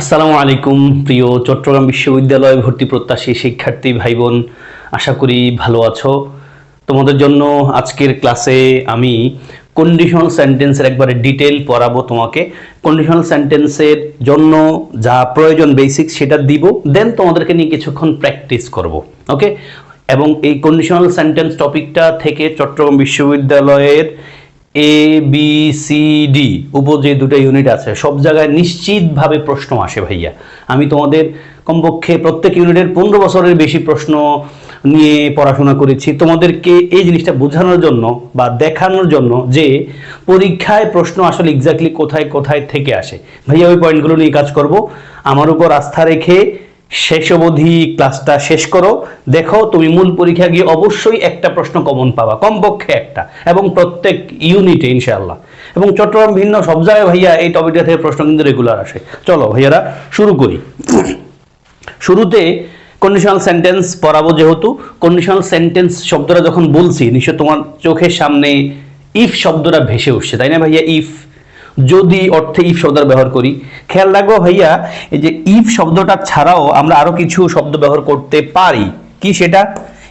আসসালামু আলাইকুম, প্রিয় চট্টগ্রাম বিশ্ববিদ্যালয় ভর্তি প্রত্যাশী শিক্ষার্থী ভাই বোন আশা করি ভালো আছো। তোমাদের জন্য আজকের ক্লাসে আমি কন্ডিশনাল সেন্টেন্সের একবারে ডিটেল পড়াবো তোমাকে। কন্ডিশনাল সেন্টেন্সের জন্য যা প্রয়োজন বেসিক সেটা দিব দেন তোমাদেরকে নিয়ে কিছুক্ষণ প্র্যাকটিস করব ওকে এবং এই কন্ডিশনাল সেন্টেন্স টপিকটা থেকে চট্টগ্রাম বিশ্ববিদ্যালয়ের এ বি সি ডি উপ যে দুটো ইউনিট আছে, সব জায়গায় নিশ্চিতভাবে প্রশ্ন আসে ভাইয়া। আমি তোমাদের কমপক্ষে প্রত্যেক ইউনিটের পনেরো বছরের বেশি প্রশ্ন নিয়ে পড়াশোনা করেছি। তোমাদেরকে এই জিনিসটা বোঝানোর জন্য বা দেখানোর জন্য যে পরীক্ষায় প্রশ্ন আসলে এক্স্যাক্টলি কোথায় কোথায় থেকে আসে। ভাইয়া, ওই পয়েন্টগুলো নিয়ে কাজ করব। আমার উপর আস্থা রেখে শেষ অবধি ক্লাসটা শেষ করো। দেখো, তুমি মূল পরীক্ষা গিয়ে অবশ্যই একটা প্রশ্ন কমন পাবা, কমপক্ষে একটা, এবং প্রত্যেক ইউনিটে ইনশাআল্লাহ। এবং চট্টগ্রাম ভিন্ন, সব জায়গায় ভাইয়া এই টপিকটা থেকে প্রশ্ন কিন্তু রেগুলার আসে। চলো ভাইয়ারা, শুরু করি। শুরুতে কন্ডিশনাল সেন্টেন্স পড়াবো যেহেতু। কন্ডিশনাল সেন্টেন্স শব্দটা যখন বলছি নিশ্চয় তোমার চোখের সামনে ইফ শব্দটা ভেসে উঠছে, তাই না ভাইয়া? ইফ যদি অর্থে ইফ শব্দ ব্যবহার করি। খেয়াল রাখব ভাইয়া, এই যে ইফ শব্দটা ছাড়াও আমরা আরও কিছু শব্দ ব্যবহার করতে পারি। কি সেটা?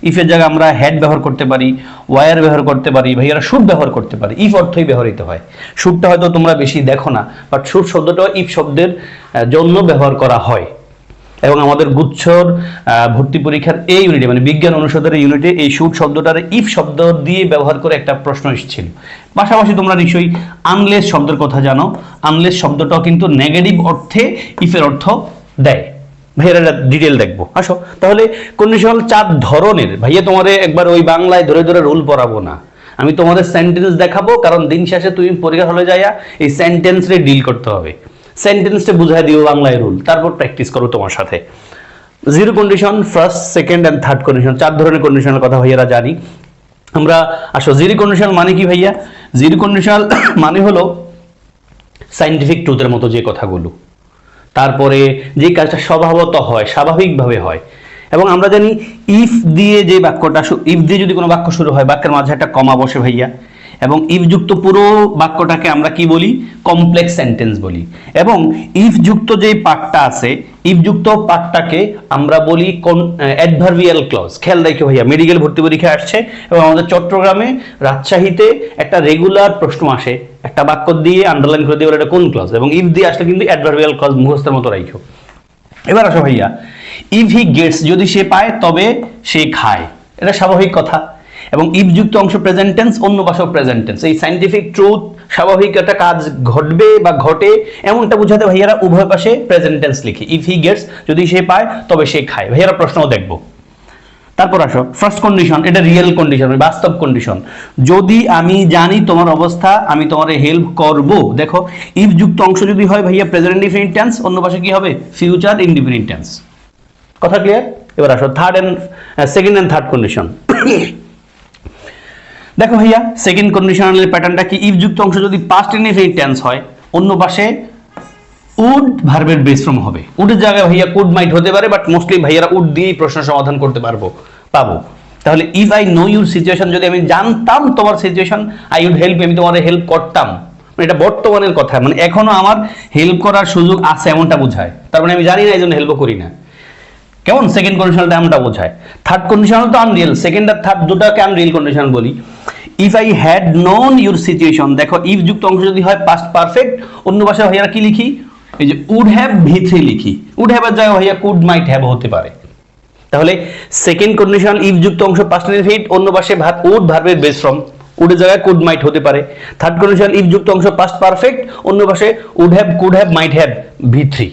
ইফের জায়গায় আমরা হ্যাড ব্যবহার করতে পারি ওয়ার ব্যবহার করতে পারি, ভাইয়ারা শুট ব্যবহার করতে পারি। ইফ অর্থই ব্যবহৃত হয়। শুটটা হয়তো তোমরা বেশি দেখো না বাট শুট শব্দটা ইফ শব্দের জন্য ব্যবহার করা হয়। এবং আমাদের গুচ্ছর ভর্তি পরীক্ষার এই ইউনিটে মানে বিজ্ঞান অনুষদের ইউনিটে এই শুট শব্দটার ইফ শব্দ দিয়ে ব্যবহার করে একটা প্রশ্ন এসেছিল। পাশাপাশি তোমরা নিশ্চয়ই আনলেস শব্দের কথা জানো। আনলেস শব্দটাও কিন্তু নেগেটিভ অর্থে ইফের অর্থ দেয়। ভাইয়েরা ডিটেল দেখব। আসো। তাহলে কন্ডিশনাল চার ধরনের। ভাইয়া, তোমারে একবার ওই বাংলায় ধরে ধরে রুল পড়াবো না। আমি তোমাদের সেন্টেন্স দেখাবো, কারণ দিন শেষে তুমি পরীক্ষা হলে যাইয়া এই সেন্টেন্সে ডিল করতে হবে। সেন্টেন্সটা বুঝাই দিও বাংলায় রুল তারপর প্র্যাকটিস করো তোমার সাথে। Zero condition first second and third condition চার ধরনের কন্ডিশনের কথা ভাইয়ারা জানি। আমরা আসো জিরো কন্ডিশন মানে কি ভাইয়া? জিরো কন্ডিশনাল মানে হলো সাইন্টিফিক ট্রুথের মতো যে কথাগুলো। তারপরে যে কাজটা স্বভাবত হয়, স্বাভাবিকভাবে হয়। এবং আমরা জানি ইফ দিয়ে যে বাক্যটা ইফ দিয়ে যদি কোনো বাক্য শুরু হয়, বাক্যের মাঝে একটা কমা বসে ভাইয়া। এবং ইফ যুক্ত পুরো বাক্যটাকে আমরা কি বলি? কমপ্লেক্স সেন্টেন্স বলি। এবং ইফ যুক্ত যে পার্টটা আছে ইফ যুক্ত পার্টটাকে আমরা বলি কোন অ্যাডভার্বিয়াল ক্লজ খেয়াল রাখো ভাইয়া মেডিকেল ভর্তি পরীক্ষা আসছে এবং আমাদের চট্টগ্রামে রাজশাহীতে একটা রেগুলার প্রশ্ন আসে। একটা বাক্য দিয়ে আন্ডারলাইন করে দিয়ে এটা কোন ক্লজ এবং ইফ দিয়ে আসলে কিন্তু অ্যাডভার্বিয়াল ক্লজ মুখস্থের মতো রাখো এবার আসো ভাইয়া ইফ হি গেটস যদি সে পায়, তবে সে খায়। এটা স্বাভাবিক কথা। এবং ইফযুক্ত অংশ প্রেজেন্ট টেন্স অন্য পাশেও প্রেজেন্ট টেন্স এই সাইন্টিফিক ট্রুথ স্বাভাবিক একটা কাজ ঘটবে বা ঘটে, এমনটা বোঝাতে ভাইয়ারা উভয় পাশে প্রেজেন্ট টেন্স লিখি। ইফ হি গেটস যদি সে পায়, তবে সে খায়। ভাইয়ারা প্রশ্নও দেখব। তারপর আসো। ফার্স্ট কন্ডিশন এটা রিয়েল কন্ডিশন বাস্তব কন্ডিশন যদি আমি জানি তোমার অবস্থা, আমি তোমার হেল্প করব। দেখো ইফ যুক্ত অংশ যদি হয় ভাইয়া প্রেজেন্ট ইনডিফিনিট টেন্স অন্য পাশে কি হবে? ফিউচার ইনডিফিনিট টেন্স কথা ক্লিয়ার এবার আসো third and second and third condition দেখো ভাইয়া সেকেন্ড কন্ডিশনালের প্যাটার্নটা কি? ইফ যুক্ত অংশ যদি পাস্ট ইনডিফিনিট টেন্স হয়, অন্য পাশে উড ভার্বের বেস ফর্ম হবে। উডের জায়গায় ভাইয়া কুড মাইট হতে পারে বাট মোস্টলি ভাইয়ারা উড দিয়েই প্রশ্ন সমাধান করতে পারব, পাবো। তাহলে if I know your situation যদি আমি জানতাম তোমার সিচুয়েশন আই উড হেল্প আমি তোমার হেল্প করতাম। মানে এটা বর্তমানের কথা মানে এখনও আমার হেল্প করার সুযোগ আছে এমনটা বোঝায়। তার মানে আমি জানি না, এই জন্য হেল্পও করি না। কেমন সেকেন্ড কন্ডিশনালটা এমনটা বোঝায়? থার্ড কন্ডিশনাল তো আনরিয়েল সেকেন্ড আর থার্ড দুটাকে আনরিয়েল কন্ডিশন বলি। If I had known your situation দেখো ইফ যুক্ত অংশ যদি হয় পাস্ট পারফেক্ট অন্য ভাষায় ভাইয়ারা কি লিখি? এই যে উড হ্যাভ ভি থ্রি লিখি। উড হ্যাভ জায়গায় ভাইয়া কুড মাইট হ্যাভ হতে পারে। তাহলে সেকেন্ড কন্ডিশন ইফ যুক্ত অংশ পাস্ট ইনফিনিট অন্য ভাষায় ভাত উড ভার্বের বেস ফ্রম উডের জায়গায় কুড মাইট হতে পারে। থার্ড কন্ডিশন ইফ যুক্ত অংশ পাস্ট পারফেক্ট অন্য পাশে would have could have might have V three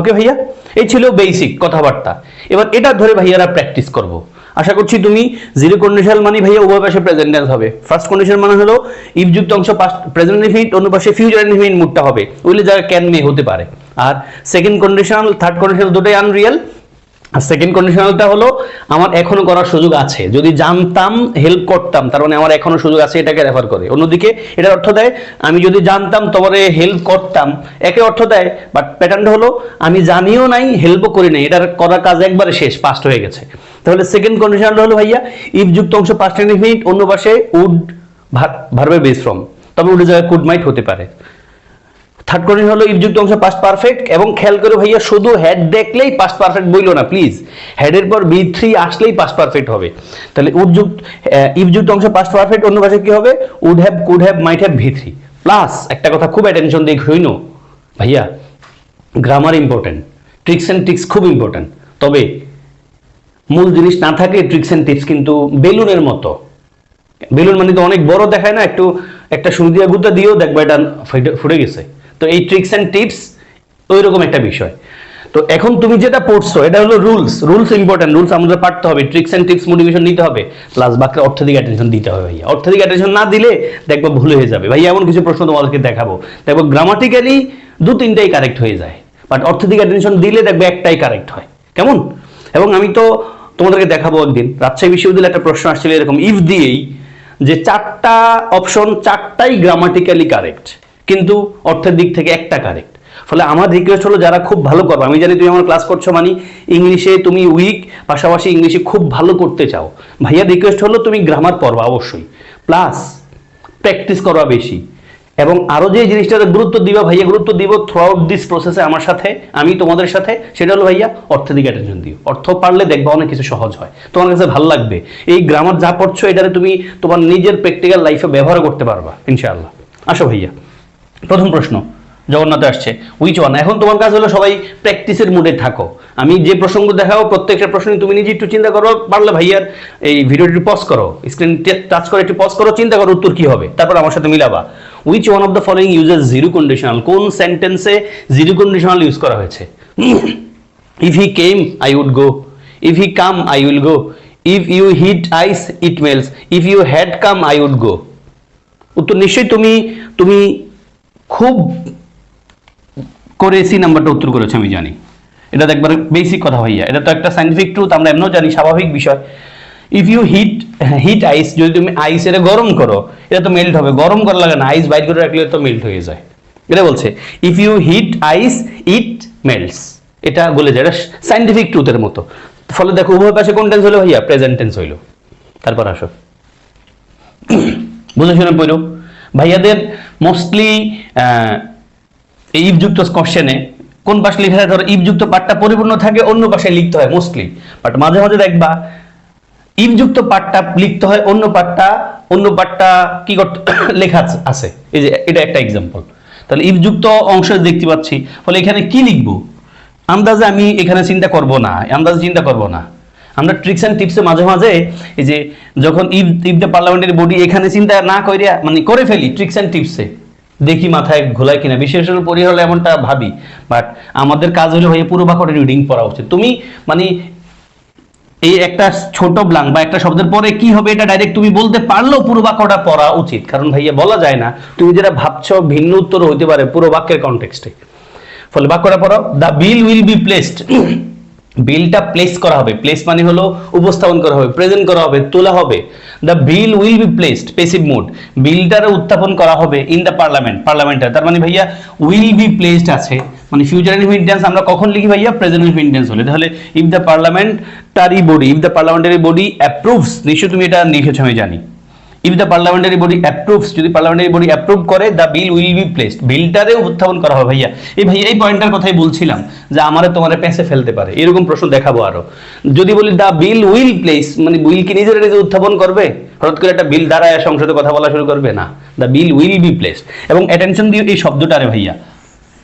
okay ভাইয়া? এই ছিল বেসিক কথাবার্তা। এবার এটা ধরে ভাইয়ারা প্র্যাকটিস করব। আশা করছি তুমি জিরো কন্ডিশনাল মানে ভাইয়া উভয় পাশে প্রেজেন্ট টেন্স হবে। ফার্স্ট কন্ডিশন মানে হলো ইফযুক্ত অংশ প্রেজেন্ট ইনফিনিট অন্য পাশে ফিউচার ইনফিনিট মুডটা হবে। ওইগুলো যারা ক্যান মে হতে পারে। আর সেকেন্ড কন্ডিশনাল থার্ড কন্ডিশনাল দুটোই আনরিয়েল আর সেকেন্ড কন্ডিশনালটা হলো, আমার এখনও করার সুযোগ আছে। যদি জানতাম হেল্প করতাম, তার মানে আমার এখনও সুযোগ আছে এটাকে রেফার করে। অন্যদিকে এটার অর্থ দেয়, আমি যদি জানতাম তোমারে হেল্প করতাম, একে অর্থ দেয় বাট প্যাটার্নটা হলো, আমি জানিও নাই হেল্পও করি নাই, এটার করা কাজ একবারে শেষ পাস্ট হয়ে গেছে। তাহলে সেকেন্ড কন্ডিশনালটা হলো, ভাইয়া ইফ যুক্ত অংশ পাস্ট ইনফিনিট অন্য পাশে উড ভার্বে বেস ফ্রম তবে উডের জায়গায় কুড মাইট হতে পারে। থার্ড কন্ডিশন হলো ইফযুক্ত অংশ পাস্ট পারফেক্ট এবং খেয়াল করে ভাইয়া, শুধু হেড দেখলেই পাস্ট পারফেক্ট বইলো না প্লিজ হেডের পর বি থ্রি আসলেই পাস্ট পারফেক্ট হবে। তাহলে উদ্যুক্ত ইফযুক্ত অংশ পাস্ট পারফেক্ট অন্য ভাষায় কি হবে? Would have could have might have V three plus একটা কথা খুব অ্যাটেনশন দিয়ে হইনো ভাইয়া grammar important tricks and tips খুব ইম্পর্টেন্ট তবে, মূল জিনিস না থাকে ট্রিক্স অ্যান্ড টিপস কিন্তু বেলুনের মতো। বেলুন মানে তো অনেক বড় দেখায় না, একটু, একটা সুই দিয়ে গুতা দিয়েও দেখব এটা ফুটে গেছে। তো এই ট্রিক্স অ্যান্ড টিপস ওই রকম একটা বিষয়। তো এখন তুমি যেটা পড়ছো, এটা হলো রুলস রুলস ইম্পর্টেন্ট রুলস আমাদের পাঠতে হবে। ট্রিক্স অ্যান্ড টিপস মোটিভেশন নিতে হবে। প্লাস বাকি অর্থনৈতিক অ্যাটেনশন দিতে হবে ভাইয়া। অর্থনৈতিক অ্যাটেনশন না দিলে দেখব ভুল হয়ে যাবে। ভাইয়া, এমন কিছু প্রশ্ন তোমাদেরকে দেখাবো। দেখব গ্রামাটিক্যালি দু তিনটাই কারেক্ট হয়ে যায়। বাট অর্থনৈতিক অ্যাটেনশন দিলে দেখবে একটাই কারেক্ট হয়। কেমন? এবং আমি তো তোমাদেরকে দেখাবো একদিন। রাজশাহী বিশ্ববিদ্যালয়ে একটা প্রশ্ন আসছিল এরকম ইফ দিয়েই, যে চারটা অপশন চারটাই গ্রামাটিক্যালি কারেক্ট কিন্তু অর্থের দিক থেকে একটা কারেক্ট ফলে আমার রিকোয়েস্ট হলো যারা খুব ভালো করবে, আমি জানি তুমি আমার ক্লাস করছ মানে ইংলিশে তুমি উইক পাশাপাশি ইংলিশে খুব ভালো করতে চাও। ভাইয়া রিকোয়েস্ট হলো তুমি গ্রামার পড়বা অবশ্যই। প্লাস প্র্যাকটিস করবা বেশি। এবং আরও যে জিনিসটাতে গুরুত্ব দিবা, ভাইয়া গুরুত্ব দিব থ্রু আউট দিস প্রসেসে আমার সাথে, আমি তোমাদের সাথে, সেটা হলো ভাইয়া অর্থের দিকে অ্যাটেনশন দিও। অর্থ পারলে দেখবা অনেক কিছু সহজ হয়। তোমার কাছে ভালো লাগবে। এই গ্রামার যা পড়ছো এটাতে তুমি তোমার নিজের প্র্যাকটিক্যাল লাইফে ব্যবহার করতে পারবা, ইনশাআল্লাহ। আসো ভাইয়া। প্রথম প্রশ্ন, জগন্নাথ আসছে। উইচ ওয়ান এখন তোমার কাজ হলো সবাই প্র্যাকটিসের মুডে থাকো। আমি যে প্রসঙ্গ দেখাও প্রত্যেকটা প্রশ্ন তুমি নিজে একটু চিন্তা করো, পারলে ভাইয়ার এই ভিডিওটি পজ করো। স্ক্রিন টাচ করে একটু পজ করো, চিন্তা করো উত্তর কি হবে। তারপর আমার সাথে মিলাবা। Which one of the following uses zero conditional কোন সেন্টেন্সে জিরো কন্ডিশনাল ইউজ করা হয়েছে? If he came I would go if he come I will go if you heat ice it melts if you had come I would go উত্তর নিশ্চয়ই তুমি তুমি খুব করে সি নাম্বারটা উত্তর করেছে, আমি জানি। এটা তো একবার বেসিক কথা ভাইয়া। এটা তো একটা সাইন্টিফিক ট্রুথ আমরা এমনও জানি, স্বাভাবিক বিষয়। If you heat heat ice যদি তুমি আইস এটা গরম করো, এটা তো মেল্ট হবে। গরম করা লাগে না আইস বাইট করে রাখলে তো মেল্ট হয়ে যায়। এটা বলছে if you heat ice it melts এটা বলে যায়, এটা সাইন্টিফিক ট্রুথের মতো। ফলে দেখো, উভয় পাশে কোন টেন্স হলো ভাইয়া? প্রেজেন্ট টেন্স হইল। তারপর আসো। বুঝে শুনে পড়ো? ভাইয়াদের মোস্টলি এই ইফযুক্ত কোশ্চেনে কোন পাশে লেখা ধরো ইফযুক্ত পাঠটা পরিপূর্ণ থাকে, অন্য পাশে লিখতে হয় মোস্টলি বাট মাঝে মাঝে দেখবা ইফযুক্ত পাঠটা লিখতে হয়, অন্য পাঠটা অন্য পাঠটা কি করতে, লেখা আছে এই যে, এটা একটা এক্সাম্পল তাহলে ইফযুক্ত অংশ দেখতে পাচ্ছি ফলে এখানে কি লিখব? আন্দাজে আমি এখানে চিন্তা করব না, আন্দাজে চিন্তা করব না। আমরা ট্রিক্স অ্যান্ড টিপসে মাঝে মাঝে এই যে যখন if if the parliamentary body এখানে চিন্তা না করে মানে করে ফেলি ট্রিক্স অ্যান্ড টিপসে দেখি মাথায় ঘোলায় কিনা বিশেষ করে পড়ি হলে এমনটা ভাবি। বাট আমাদের কাজ হলো ভাই পুরো বাক্যটা রিডিং পড়া উচিত। তুমি মানে এই একটা ছোট ব্লাং বা একটা শব্দের পরে কি হবে এটা ডাইরেক্ট তুমি বলতে পারলেও পুরো বাক্যটা পড়া উচিত। কারণ ভাইয়া বলা যায় না, তুমি যেটা ভাবছ ভিন্ন উত্তর হইতে পারে পুরো বাক্যের কনটেক্সটে ফলে বাক্যটা পড়ো the bill will be placed বিলটা প্লেস করা হবে। প্লেস মানে হলো উপস্থাপন করা হবে প্রেজেন্ট করা হবে, তোলা হবে। The bill will be placed passive mode বিলটার উত্থাপন করা হবে ইন দ্য পার্লামেন্ট পার্লামেন্টে তার মানে ভাইয়া উইল বি প্লেসড আছে। মানে ফিউচার ইনফিনিটেন্স আমরা কখন লিখি ভাইয়া? প্রেজেন্ট ইনফিনিটেন্স হলে। তাহলে if the parliamentary body if the parliamentary body approves নিশ্চয়ই তুমি এটা লিখেছো, আমি জানি। If the parliamentary body approves যদি পার্লামেন্টারি বডি অ্যাপ্রুভ করে the bill will be placed বিলটারে উত্থাপন করা হবে ভাইয়া। এই ভাইয়া, এই পয়েন্টটার কথাই বলছিলাম যে আমারে তোমারে পেঁচে ফেলতে পারে। এরকম প্রশ্ন দেখাবো আরও। যদি বলি দ্য বিল উইল প্লেস মানে বিল কি নিজের নিজে উত্থাপন করবে? হঠাৎ করে একটা বিল দ্বারা সংসদে কথা বলা শুরু করবে? না। The bill will be placed এবং অ্যাটেনশন দিয়ে এই শব্দটারে ভাইয়া,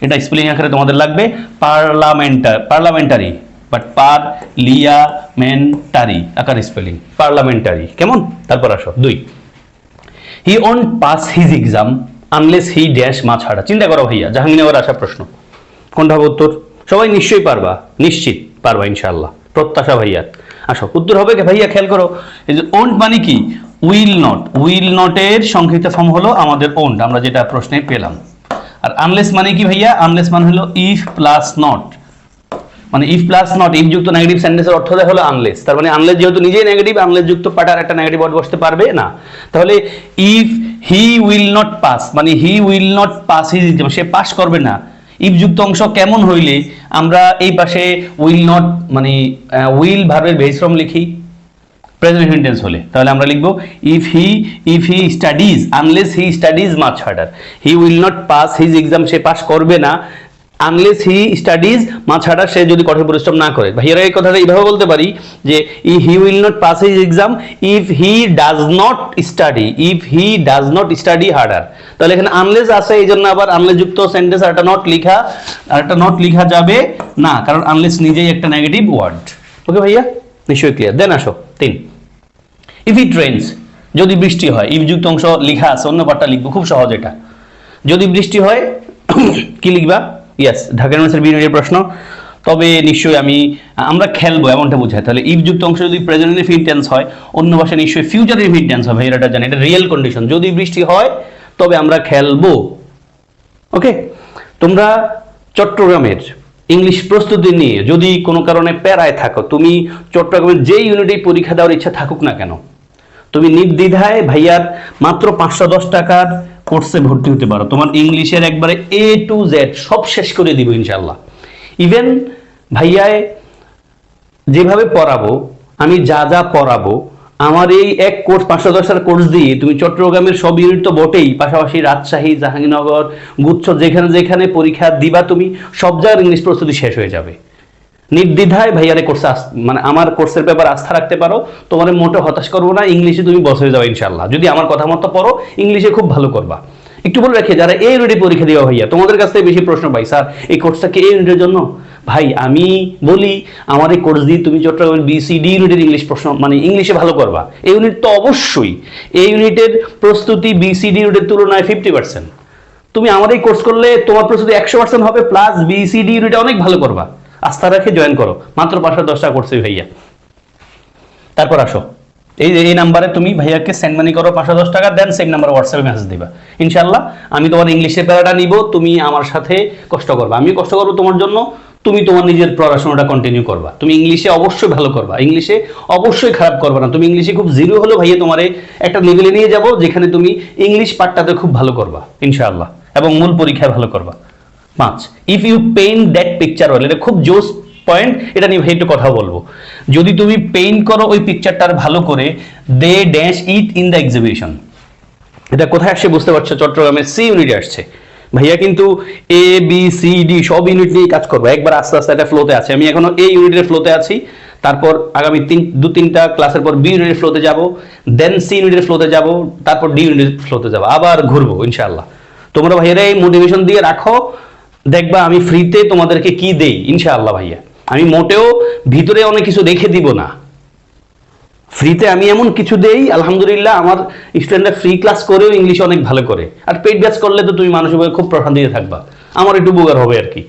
এটা স্পেলিং আকারে তোমাদের লাগবে পার্লামেন্টার পার্লামেন্টারি বাট পার লিয়ামেন্টারি আকার স্পেলিং পার্লামেন্টারি কেমন? তারপর আসো, দুই। He won't pass his exam unless he dash মা ছাড়া চিন্তা করো ভাইয়া, জাহাঙ্গীরনগর আসা প্রশ্ন। কোনটা হবে উত্তর? সবাই নিশ্চয়ই পারবা, নিশ্চিত পারবা ইনশাল্লাহ প্রত্যাশা ভাইয়া। আসো, উত্তর হবে ভাইয়া, খেয়াল করো ওন্ট মানে কি? উইল নট উইল নটের সংক্ষিপ্ত ফর্ম হলো আমাদের ওন্ট আমরা যেটা প্রশ্নে পেলাম। আর আনলেস মানে কি ভাইয়া? আনলেস মানে হলো ইফ প্লাস নট মানে ইফ প্লাস নট ইফ যুক্ত নেগেটিভ সেন্টেন্সের অর্থ দেয় হলো আনলেস তার মানে আনলেস যেহেতু নিজেই নেগেটিভ আনলেস যুক্ত পাটার একটা নেগেটিভ ওয়ার্ড বসতে পারবে না। তাহলে if he will not pass মানে he will not pass his say pass করবে না। ইফ যুক্ত অংশ কেমন হইলে আমরা এই পাশে উইল নট মানে উইল ভার্বের বেস ফর্ম লিখি। প্রেজেন্ট সেন্টেন্স হলে। তাহলে আমরা লিখব if he if he studies unless he studies much harder he will not pass his exam say pass করবে না। আনলেস হি স্টাডিজ মা ছাড়া সে যদি কঠোর পরিশ্রম না করে। ভাইয়েরা, এই কথাটা এইভাবে বলতে পারি যে ই he will not pass his exam if he does not study if he does not study harder তাহলে এখানে আনলেস আছে এই জন্য আবার আনলেস যুক্ত সেন্টেন্স আর একটা নট লিখা, আর একটা নট লিখা যাবে না, কারণ আনলেস নিজেই একটা নেগেটিভ ওয়ার্ড ওকে ভাইয়া? নিশ্চয়ই ক্লিয়ার দেন আসো, তিন। ইফ ইট রেন্স যদি বৃষ্টি হয় ইফ যুক্ত অংশ লিখা আছে, অন্য পার্টটা লিখব, খুব সহজ এটা। যদি বৃষ্টি হয়, কি লিখবা? ইয়েস ঢাকা ইউনিভার্সিটির বিনিয়োগের প্রশ্ন। তবে নিশ্চয়ই আমি, আমরা খেলব এমনটা বোঝায়। তাহলে ইফ যুক্ত অংশ যদি প্রেজেন্ট ইনফিনিটেন্স হয়, অন্য ভাষায় নিশ্চয়ই ফিউচার ইনফিনিটেন্স হবে, এটা জানি, এটা রিয়েল কন্ডিশন যদি বৃষ্টি হয়, তবে আমরা খেলব। ওকে তোমরা চট্টগ্রামের ইংলিশ প্রস্তুতি নিয়ে যদি কোনো কারণে প্যারায় থাকো, তুমি চট্টগ্রামের যে ইউনিটেই পরীক্ষা দেওয়ার ইচ্ছা থাকুক না কেন, তুমি নির্দ্বিধায় ভাইয়ার মাত্র পাঁচশো দশ টাকার কোর্সে ভর্তি হতে পারো। তোমার ইংলিশের একবারে এ টু জেড সব শেষ করে দিব ইনশাল্লাহ ইভেন ভাইয়ায় যেভাবে পড়াবো, আমি যা যা পড়াবো, আমার এই এক কোর্স, পাঁচশো দশটার কোর্স দিয়ে তুমি চট্টগ্রামের সব ইউনিট তো বটেই, পাশাপাশি রাজশাহী, জাহাঙ্গীরনগর, গুচ্ছ, যেখানে যেখানে পরীক্ষা দিবা তুমি, সব জায়গার ইংলিশ প্রস্তুতি শেষ হয়ে যাবে। নির্দ্বিধায় ভাইয়ারে কোর্সে মানে আমার কোর্সের ব্যাপারে আস্থা রাখতে পারো, তোমার মোটে হতাশ করব না, ইংলিশে তুমি বস যাবে ইনশাল্লাহ যদি আমার কথা মতো পড়ো, ইংলিশে খুব ভালো করবা। একটু বলে রাখি, যারা এই ইউনিটে পরীক্ষা দেওয়া ভাইয়া, তোমাদের কাছ থেকে বেশি প্রশ্ন পাই। স্যার, এই কোর্সটা কি এই ইউনিটের জন্য? ভাই, আমি বলি, আমার এই কোর্স দিয়ে তুমি চট্টগ্রামের বিসিডি ইউনিটের ইংলিশ প্রশ্ন মানে ইংলিশে ভালো করবা। এই ইউনিট তো অবশ্যই। এই ইউনিটের প্রস্তুতি বিসিডি ইউনিটের তুলনায় ফিফটি পার্সেন্ট তুমি আমার এই কোর্স করলে তোমার প্রস্তুতি একশো পার্সেন্ট হবে প্লাস বিসিডি ইউনিটে অনেক ভালো করবা। আস্থা রাখে জয়েন করো। মাত্র পাঁচশো দশটা করছে ভাইয়া। তারপর আসো। এই এই নাম্বারে তুমি ভাইয়াকে সেন্ড মানি করো পাঁচশো দশ টাকা দেন সেম নাম্বারে হোয়াটসঅ্যাপে মেসেজ দিবা। ইনশাল্লাহ আমি তোমার ইংলিশের প্যারাটা নিব, তুমি আমার সাথে কষ্ট করবা। আমি কষ্ট করব তোমার জন্য, তুমি তোমার নিজের পড়াশোনাটা কন্টিনিউ করবা। তুমি ইংলিশে অবশ্যই ভালো করবা। ইংলিশে অবশ্যই খারাপ করবা না। তুমি ইংলিশে খুব জিরো হলেও ভাইয়া তোমারে একটা লেভেলে নিয়ে যাব, যেখানে তুমি ইংলিশ পার্টটাতে খুব ভালো করবা, ইনশাআল্লাহ। এবং মূল পরীক্ষায় ভালো করবা। পাঁচ if you paint that picture well এটা খুব জোস পয়েন্ট এটা নিয়ে একটু কথা বলব। যদি তুমি পেইন্ট করো ওই পিকচারটার ভালো করে they dash it in the exhibition এটা কোথায় আসছে বুঝতে পারছ? চট্টগ্রামের সি ইউনিটে আসছে। ভাইয়া কিন্তু এ বি সি ডি সব ইউনিট নিয়ে কাজ করব। একবার আস্তে আস্তে একটা ফ্লোতে আছে। আমি এখনও এই ইউনিটের ফ্লোতে আছি। তারপর আগামী তিন, দু, তিনটা ক্লাসের পর বি ইউনিটের ফ্লোতে যাব। দেন সি ইউনিটের ফ্লোতে যাব। তারপর ডি ইউনিটের ফ্লোতে যাব। আবার ঘুরবো, ইনশাআল্লাহ। তোমরা ভাইয়েরা এই মোটিভেশন দিয়ে রাখো। দেখবা আমি ফ্রিতে তোমাদেরকে কি দেই? ইনশাআল্লাহ ভাইয়া। আমি মোটেও ভিতরে অনেক কিছু রেখে দিব না। ফ্রিতে আমি এমন কিছু দেই, আলহামদুলিল্লাহ আমার স্টুডেন্টরা ফ্রি ক্লাস করেও ইংলিশ অনেক ভালো করে। আর পেড ব্যাচ করলে তো তুমি মানুষের খুব প্রশান্তিতে থাকবা। আমার একটু উপকার হবে আর কি।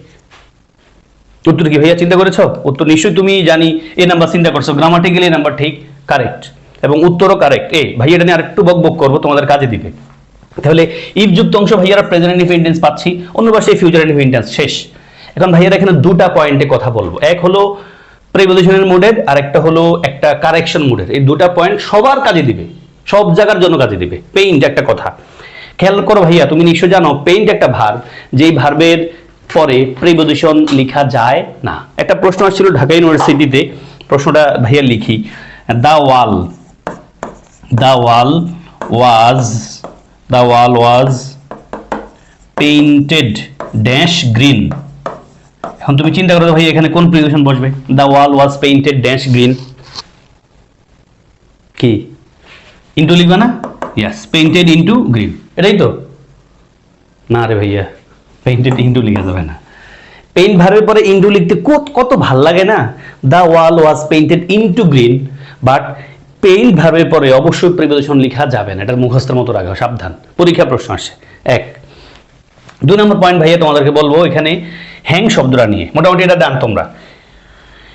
উত্তর কি ভাইয়া, চিন্তা করেছ? উত্তর নিশ্চয়ই তুমি জানি, এ নাম্বার চিন্তা করছ। গ্রামাটিক্যালি এই নাম্বার ঠিক কারেক্ট এবং উত্তরও কারেক্ট এ ভাই এটা নিয়ে আরেকটু বক বক করব, তোমাদের কাজে দিবে। তাহলে ইফ যুক্ত অংশ ভাইয়ারা প্রেজেন্ট ইনফিনিটেন্স পাচ্ছি, অন্য পাশে ফিউচার ইনফিনিটেন্স শেষ। এখন ভাইয়ারা এখানে দুটা পয়েন্টে কথা বলব। এক হলো প্রিপোজিশনের মোডের আর একটা হলো একটা কারেকশন মোডের এই দুটা পয়েন্ট সবার কাজে দিবে। সব জায়গার জন্য কাজে দিবে। পেইন্ট একটা কথা। খেয়াল করো ভাইয়া, তুমি নিশ্চয় জানো পেইন্ট একটা ভার্ব যেই ভার্বের পরে প্রিপোজিশন লেখা যায় না। একটা প্রশ্ন আসছিল ঢাকা ইউনিভার্সিটিতে প্রশ্নটা ভাইয়া লিখি। The wall the wall was the wall was painted dash green এখন তুমি চিন্তা করো ভাই, এখানে কোন প্রিপোজিশন বসবে? The wall was painted dash green কি? ইন্টু লিখবে না? ইয়াস পেইন্টেড ইন্টু গ্রিন এটাই তো? না রে ভাইয়া পেইন্টেড ইন্টু লিখা যাবে না। পেইন্ট ভার্বের পরে ইন্টু লিখতে কত কত ভালো লাগে না? The wall was painted into green but paint ভাবের পরে অবশ্যই প্রিপোজিশন লেখা যাবে না। এটা মুখস্থের মতো রাখা, সাবধান। পরীক্ষা প্রশ্ন আসে। এক। দুই নম্বর পয়েন্ট ভাইয়া তোমাদেরকে বলব, এখানে হ্যাং শব্দটা নিয়ে। মোটামুটি এটা ডান তোমরা।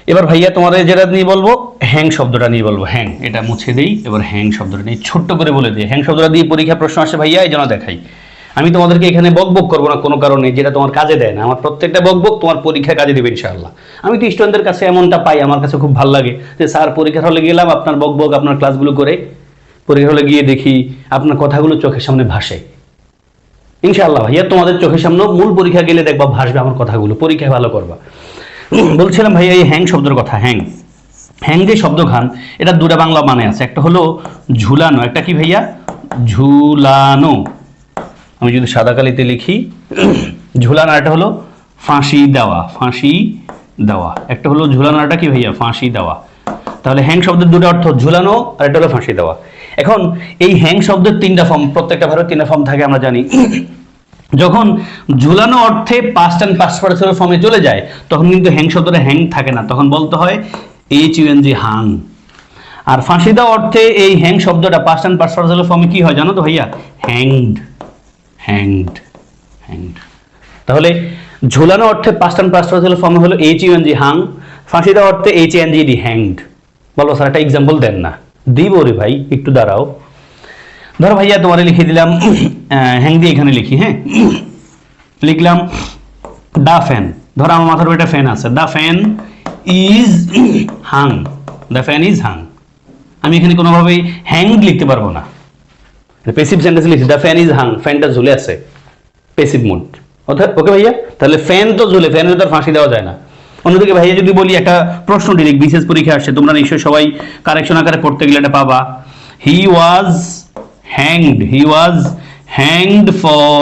এবার ভাইয়া তোমাদের যেটা নিয়ে বলব, হ্যাং শব্দটা নিয়ে বলব। হ্যাং, এটা মুছে দিই। এবার হ্যাং শব্দটা নিয়ে ছোট্ট করে বলে দিই। হ্যাং শব্দটা দিয়ে পরীক্ষা প্রশ্ন আসে ভাইয়া, এই জন্য দেখাই। আমি তোমাদেরকে এখানে বক বক করব না কোনো কারণে, যেটা তোমার কাজে দেয় না। আমার প্রত্যেকটা বক বক তোমার পরীক্ষা কাজে দেবে, ইনশাআল্লাহ। আমি তো স্টুডেন্টদের কাছে এমনটা পাই, আমার কাছে খুব ভালো লাগে, যে স্যার পরীক্ষার হলে গেলাম, আপনার বক বক আপনার ক্লাসগুলো করে পরীক্ষার হলে গিয়ে দেখি আপনার কথাগুলো চোখের সামনে ভাসে। ইনশাআল্লাহ ভাইয়া, তোমাদের চোখের সামনে মূল পরীক্ষা গেলে দেখবা ভাসবে আমার কথাগুলো, পরীক্ষায় ভালো করবা। বলছিলাম ভাইয়া, এই হ্যাং শব্দের কথা, হ্যাং। হ্যাং যে শব্দ খান এটা দুটা বাংলা মানে আছে। একটা হলো ঝুলানো, একটা কি ভাইয়া? ঝুলানো। আমি যদি সাদা কালিতে লিখি, ঝুলানো আর একটা হলো ফাঁসি দেওয়া ফাঁসি দেওয়া। একটা হলো ঝুলানো আর কি ভাইয়া? ফাঁসি দেওয়া। তাহলে হ্যাং শব্দের দুটো অর্থ ঝুলানো আর একটা হলো ফাঁসি দেওয়া। এখন এই হ্যাং শব্দের তিনটা ফর্ম প্রত্যেকটা ভারত তিনটা ফর্ম থাকে, আমরা জানি। যখন ঝুলানো অর্থে পাস্ট অ্যান্ড পাস্ট পার্সেলের ফর্মে চলে যায়, তখন কিন্তু হ্যাং শব্দটা হ্যাং থাকে না। তখন বলতে হয় H U N G Hang আর ফাঁসি দেওয়া অর্থে এই হ্যাং শব্দটা পাস্ট অ্যান্ড পাস্ট পার্সেলের ফর্মে কি হয় জানো তো ভাইয়া? হ্যাংড হ্যাংড হ্যাংড তাহলে ঝুলানো অর্থে পাস্ট অ্যান্ড পাস্ট ফর্মে হলো H U N G Hang ফাঁসি দেওয়া অর্থে H N G D hanged বলো স্যার একটা এক্সাম্পল দেন না। দিব রে ভাই, একটু দাঁড়াও। ধরো ভাইয়া, তোমারে লিখে দিলাম হ্যাং দিয়ে এখানে লিখি হ্যাঁ? লিখলাম, দা ফ্যান। ধরো আমার মাথার একটা ফ্যান আছে। দা fan is Hang the fan is Hang আমি এখানে কোনোভাবেই হ্যাংড লিখতে পারব না। পেসিভ সেন্টেন্স লিখছি দ্য ফ্যান ইজ হাং ফ্যানটা ঝুলে আছে পেসিভ মুড অর্থাৎ ওকে ভাইয়া? তাহলে ফ্যান তো ঝুলে ফ্যানের তো ফাঁসি দেওয়া যায় না। অন্যদিকে ভাইয়া যদি বলি, একটা প্রশ্ন ডিরেক্ট বিশেষ পরীক্ষা আসছে, তোমরা নিশ্চয়ই সবাই কারেকশন আকারে পড়তে গেলে এটা পাবা। He was hanged he was hanged for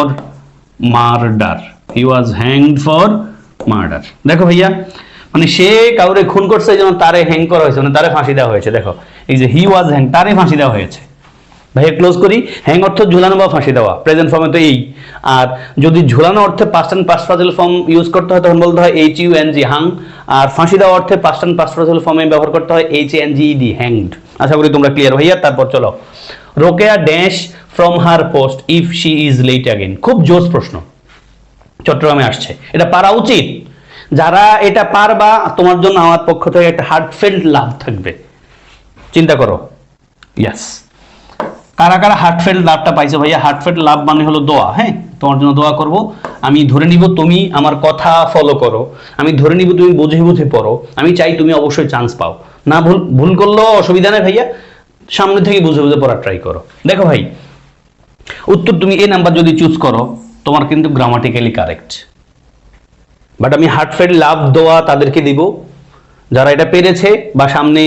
murder he was hanged for murder দেখো ভাইয়া মানে সে কাউরে খুন করছে যেন তারে হ্যাং করা হয়েছে মানে তারে ফাঁসি দেওয়া হয়েছে, দেখো। এই যে হি ওয়াজ হ্যাং তারে ফাঁসি দেওয়া হয়েছে। ভাইয়া ক্লোজ করি। হ্যাং অর্থ ঝুলানো বা ফাঁসি দেওয়া। প্রেজেন্ট ফর্মে তো এই। আর যদি ঝুলানো অর্থে past and past puzzle form use করতে হয়, তখন বলতে হয় H U N G Hang আর ফাঁসি দেওয়া অর্থে পাস্ট অ্যান্ড পাস্ট পাজল ফর্মে ব্যবহার করতে হয় H N G D hanged আশা করি তোমরা ক্লিয়ার ভাইয়া, তারপর চলো। Rokeya dash from her post if she is late again খুব জোস প্রশ্ন। চট্টগ্রামে আসছে। এটা পারা উচিত। যারা এটা পারবা, তোমার জন্য আমার পক্ষ থেকে একটা হার্টফেল্ট লাভ থাকবে। চিন্তা করো। ইয়াস কারা কারা হার্টফেল্ট লাভটা পাইছো ভাইয়া? হার্টফেল্ট লাভ মানে হলো দোয়া হ্যাঁ? তোমার জন্য দোয়া করব। আমি ধরে নিব তুমি আমার কথা ফলো করো। আমি ধরে নিব তুমি বুঝে বুঝে পড়ো। আমি চাই তুমি অবশ্যই চান্স পাও। না ভুল ভুল করলেও অসুবিধা নেই ভাইয়া। সামনে থেকে বুঝে বুঝে পড়ার ট্রাই করো। দেখো ভাই, উত্তর তুমি এ নাম্বার যদি চুজ করো, তোমার কিন্তু গ্রামাটিক্যালি কারেক্ট বাট আমি হার্টফেল লাভ দোয়া তাদেরকে দিব। যারা এটা পেরেছে বা সামনে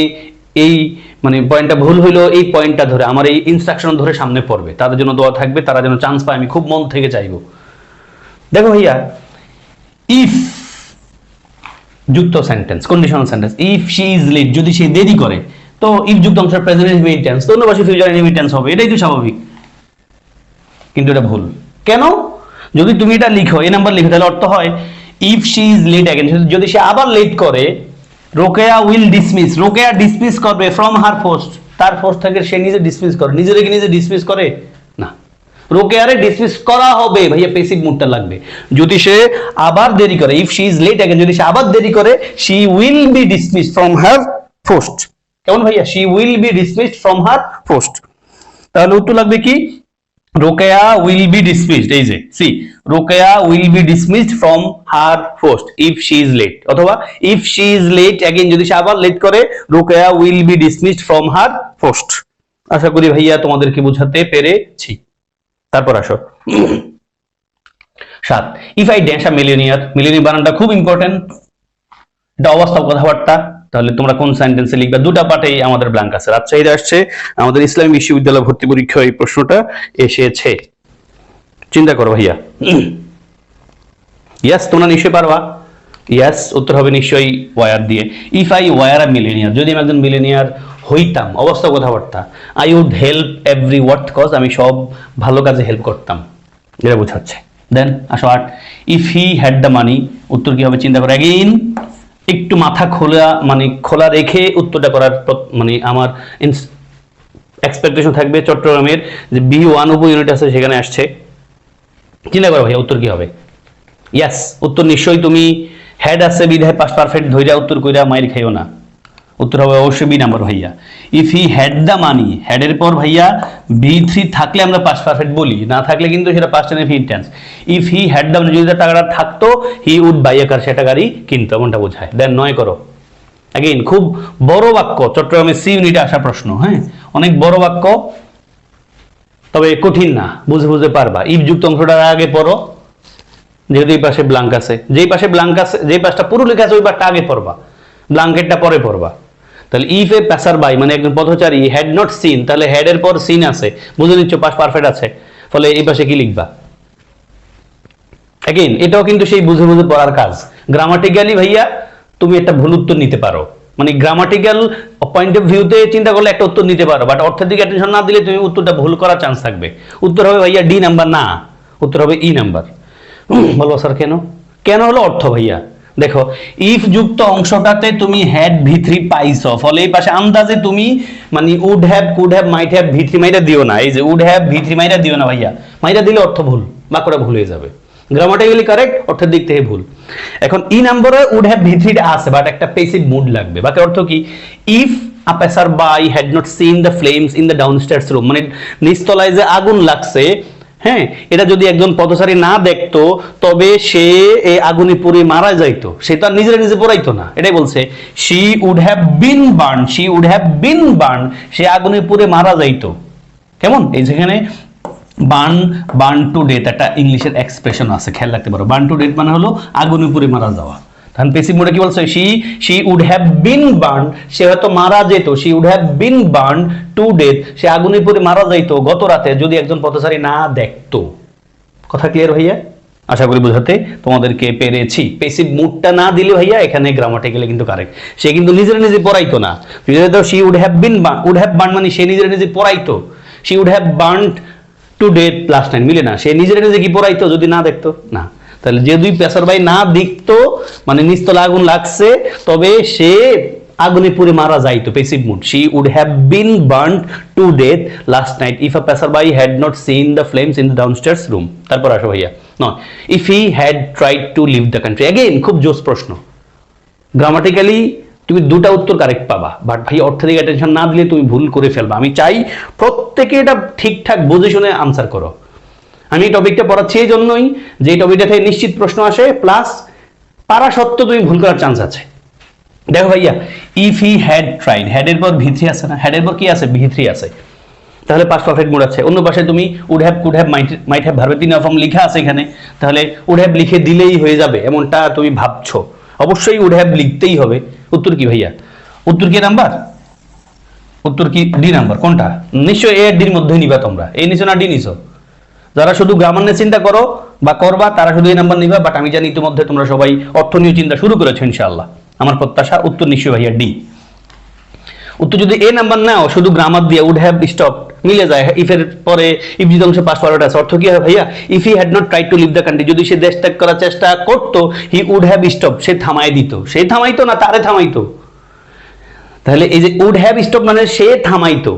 এই মানে পয়েন্টটা ভুল হইল, এই পয়েন্টটা ধরে, আমার এই ইনস্ট্রাকশন ধরে সামনে পড়বে। তাদের জন্য দোয়া থাকবে, তারা যেন চান্স পায়, আমি খুব মন থেকে চাইব। দেখো ভাইয়া ইফ যুক্ত sentence conditional sentence if she is late যদি সে দেরি করে, তো ইফ যুক্ত অংশের প্রেজেন্ট টেন্স তো অন্য ফিউচার টেন্স হবে, এটাই তো স্বাভাবিক। কিন্তু এটা ভুল। কেন? যদি তুমি এটা লিখো, এই নাম্বার লিখো, তাহলে অর্থ হয় if she is late again যদি সে আবার লেট করে Rokeya will dismiss, Rokeya dismiss করবে ফ্রম হার পোস্ট তার পোস্ট থেকে সে নিজে ডিসমিস করে। নিজের কি নিজে ডিসমিস করে? না। রোকেয়ারে ডিসমিস করা হবে। ভাইয়া পেসিভ মুডটা লাগবে। যদি সে আবার দেরি করে if she is late again যদি সে আবার দেরি করে she will be dismiss from her post কেমন ভাইয়া? She will be dismissed from her post তাহলে উত্তর লাগবে কি? রোকেয়া উইল বি ডিসমিসড এই যে see Rokeya will be dismissed from her post if she is late অথবা if she is late again যদি সে আবার লেট করে, Rokeya will be dismissed from her post আশা করি ভাইয়া তোমাদেরকে বোঝাতে পেরেছি। তারপর আসো। সাত if I dash a millionaire millionaire বানানটা খুব ইম্পর্টেন্ট এটা অবাস্তব কথাবার্তা। তাহলে তোমরা কোন সেন্টেন্সে লিখবে? দুটা পার্টেই আমাদের ব্ল্যাঙ্ক আছে। রাজশাহীতে আসছে আমাদের ইসলামী বিশ্ববিদ্যালয় ভর্তি পরীক্ষা এই প্রশ্নটা এসেছে। চিন্তা করো ভাইয়া। ইয়াস তোমরা নিশ্চয়ই পারবা। ইয়াস উত্তর হবে নিশ্চয়ই ওয়ার দিয়ে। If I were a millionaire যদি আমি একজন মিলেনিয়ার হইতাম, অবস্থা কথাবার্তা I would help every worth cause আমি সব ভালো কাজে হেল্প করতাম। এটা বোঝাচ্ছে। দেন আসো আট। If he had the money উত্তর কি হবে? চিন্তা করো। অ্যাগেইন একটু মাথা খোলা মানে খোলা রেখে উত্তরটা করার মানে আমার এক্সপেকটেশন থাকবে চট্টগ্রামের যে বি ওয়ান উপ ইউনিট আছে সেখানে আসছে। চিন্তা করো ভাইয়া, উত্তর কি হবে? ইয়াস উত্তর নিশ্চয়ই তুমি হেড আছে বিধায় পাস পারফেক্ট ধৈর্য উত্তর কইরা মাইর খাইও না। উত্তর হবে অবশ্যই বি নাম্বার ভাইয়া। If he had the money হেডের পর ভাইয়া বি থ্রি থাকলে আমরা পাস পারফেক্ট বলি, না থাকলে কিন্তু সেটা past tense tense if he had the যদি তার টাকাটা থাকতো হি উড বাই এ কার সেটা গাড়ি কিনতো, এমনটা বোঝায়। দেন নয় করো। অ্যাগেইন খুব বড় বাক্য চট্টগ্রামের সি ইউনিটে আসা প্রশ্ন হ্যাঁ? অনেক বড় বাক্য, তবে কঠিন না, বুঝে বুঝে পারবা। ইফ যুক্ত অংশটার আগে পড়ো, যেহেতু এই পাশে ব্লাঙ্ক আছে। যেই পাশে ব্লাঙ্ক আছে, যেই পাশটা পুরো লেখা আছে, ওই পাশটা আগে পড়বা। ব্লাঙ্কেটটা পরে পড়বা। তাহলে ইফ এ প্যাসার বাই মানে একজন পথচারী হ্যাড নট সিন তাহলে হেড এর পর সিন আছে, বুঝে নিচ্ছ পাস পারফেক্ট আছে, ফলে এই পাশে কি লিখবা? অ্যাগেন এটাও কিন্তু সেই বুঝে বুঝে পড়ার কাজ। গ্রামাটিক্যালি ভাইয়া, তুমি একটা ভুল উত্তর নিতে পারো। মানে গ্রামাটিক্যাল পয়েন্ট অফ ভিউতে চিন্তা করলে একটা উত্তর নিতে পারো বাট অর্থের দিকে অ্যাটেনশন না দিলে তুমি উত্তরটা ভুল করার চান্স থাকবে। উত্তর হবে ভাইয়া ডি নাম্বার না, উত্তর হবে ই নাম্বার বলব স্যার কেন? কেন হলো অর্থ ভাইয়া? দেখো ইফ যুক্ত অংশটাতে তুমি হ্যাড ভি থ্রি পাইছো, ফলে এই পাশে আন্দাজে তুমি মানে would have could have might have V three মাইটা দিও না। এই যে উড হ্যাভ ভি থ্রি মাইটা দিও না ভাইয়া। মাইটা দিলে অর্থ ভুল, বাক্যটা ভুল হয়ে যাবে। গ্রামাটিক্যালি কারেক্ট অর্থের দিক থেকে ভুল। এখন ই নম্বরে উড হ্যাভ ভি থ্রিটা আছে বাট একটা পেসিভ মুড লাগবে। বাকি অর্থ কি? If a passer by had not seen the flames in the downstairs room মানে নিচতলায় যে আগুন লাগছে হ্যাঁ এটা যদি একজন পথচারী না দেখতো, তবে সে এই আগুনে পুড়ে মারা যাইতো। সে তো আর নিজেরা নিজে পড়াইতো না। এটাই বলছে she would have been burn she would have been burn সে আগুনে পুড়ে মারা যাইতো। কেমন? এই যেখানে বার্ন বার্ন টু ডেথ একটা ইংলিশের এক্সপ্রেশন আছে, খেয়াল রাখতে পারো। বার্ন টু ডেথ মানে হলো আগুনে পুড়ে মারা যাওয়া। তখন পেসিভ মোডে কি বলছে she she would have been burn সে হয়তো মারা যেত she would have been burn to death সে আগুনে পুড়ে মারা যাইতো, গত রাতে যদি একজন পথচারী না দেখতো। কথা ক্লিয়ার ভাইয়া? আশা করি বোঝাতে তোমাদেরকে পেরেছি। পেসিভ মুডটা না দিলে ভাইয়া, এখানে গ্রামাটিক্যালি কিন্তু কারেক্ট সে কিন্তু নিজের নিজে পড়াইতো না। She would have been would have burn মানে সে নিজের নিজে পড়াইতো। She would have burn to death plus time মিলে না। সে নিজের নিজে কি পড়াইতো, যদি না দেখতো? না। তাহলে যে দুই পেশার ভাই না দেখতো মানে নিস্তলা আগুন লাগছে, তবে সে আগুনে পুড়ে মারা যাইতো passive mood. She would have been burn to death last night if a passer by had not seen the flames in the downstairs room তারপর আসো ভাইয়া। নয় if he had tried to leave the country again খুব জোস প্রশ্ন। Grammatically তুমি দুটা উত্তর কারেক্ট পাবা। বাট ভাই অর্থ দিকে অ্যাটেনশন না দিলে তুমি ভুল করে ফেলবা। আমি চাই প্রত্যেকে এটা ঠিকঠাক বুঝে শুনে আনসার করো। আমি এই টপিকটা পড়াচ্ছি এই জন্যই যে এই টপিকটা থেকে নিশ্চিত প্রশ্ন আসে প্লাস পারা সত্ত্বেও তুমি ভুল করার চান্স আছে। দেখো ভাইয়া ইফ হি হ্যাড ট্রাইড হ্যাডের পর ভি থ্রি আছে না? হ্যাডের পর কি আছে? ভি থ্রি আছে। তাহলে পাস পারফেক্ট মুড আছে। অন্য পাশে তুমি would have could have might have ভার্বের তিন ফর্ম লেখা আছে এখানে। তাহলে উড হ্যাভ লিখে দিলেই হয়ে যাবে, এমনটা তুমি ভাবছ। অবশ্যই উড হ্যাভ লিখতেই হবে। উত্তর কি ভাইয়া? উত্তর কি নাম্বার উত্তর কি ডি নাম্বার কোনটা? নিশ্চয়ই এ ডির মধ্যেই নিবা তোমরা। এই নিছো না ডি নিছো? যারা শুধু গ্রামার নিয়ে চিন্তা করো বা করবা, তারা শুধু এই নাম্বার নিবা বাট আমি জানি ইতিমধ্যে তোমরা সবাই অর্থ নিয়ে চিন্তা শুরু করেছ, ইনশাআল্লাহ। আমার প্রত্যাশা, উত্তর নিশ্চয় ভাইয়া ডি। উত্তর যদি এ নাম্বার নাও, শুধু গ্রামার দিয়ে উড হ্যাভ স্টপ মিলে যায়। ইফের পরে ইফ যদি অংশ পাস ফরওয়ার্ড আছে, অর্থ কি হয় ভাইয়া? If he had not try to leave the country যদি সে দেশ ত্যাগ করার চেষ্টা করতো হি উড হ্যাভ স্টপ সে থামাই দিত। সে থামাইতো না, তারে থামাইতো। তাহলে এই যে উড হ্যাভ স্টপ মানে সে থামাইতো।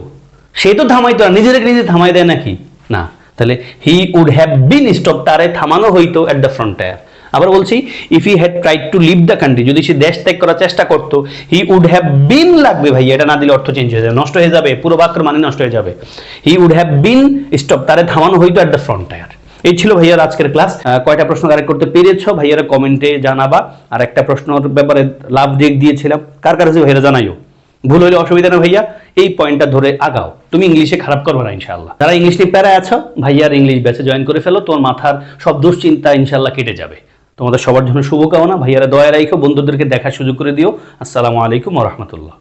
সে তো থামাইতো না নিজের নিজে থামাই দেয় নাকি? না। তাহলে he would have been stop তারে থামানো হইতো এট দ্য ফ্রন্টায়ার আবার বলছি if he had tried to leave the country যদি সে দেশ ত্যাগ করার চেষ্টা করতো হি উড হ্যাভ বিন লাগবে ভাই, এটা না দিলে অর্থ চেঞ্জ হয়ে যাবে, নষ্ট হয়ে যাবে, পুরো বাক্যের মানে নষ্ট হয়ে যাবে। He would have been stop তারে থামানো হইতো এট দ্য ফ্রন্টায়ার এই ছিল ভাইয়ার আজকের ক্লাস কয়টা প্রশ্ন কারেক্ট করতে পেরেছ? ভাইয়ারা কমেন্টে জানাবা। আর একটা প্রশ্নর ব্যাপারে লাভ দিক দিয়েছিলাম। কার কার কাছে ভাইয়ারা জানাইও। ভুল হলে অসুবিধা না ভাইয়া, এই পয়েন্টটা ধরে আগাও। তুমি ইংলিশে খারাপ করবে না ইনশাল্লাহ যারা ইংলিশ নিয়ে প্যারা আছো ভাইয়ার ইংলিশ ব্যাচে জয়েন করে ফেলো, তোমার মাথার সব দুশ্চিন্তা ইনশাল্লাহ কেটে যাবে। তোমাদের সবার জন্য শুভকামনা, ভাইয়ারা দয়া রাখো বন্ধুদেরকে দেখার সুযোগ করে দিও। আসসালামু আলাইকুম রহমতুল্লাহ।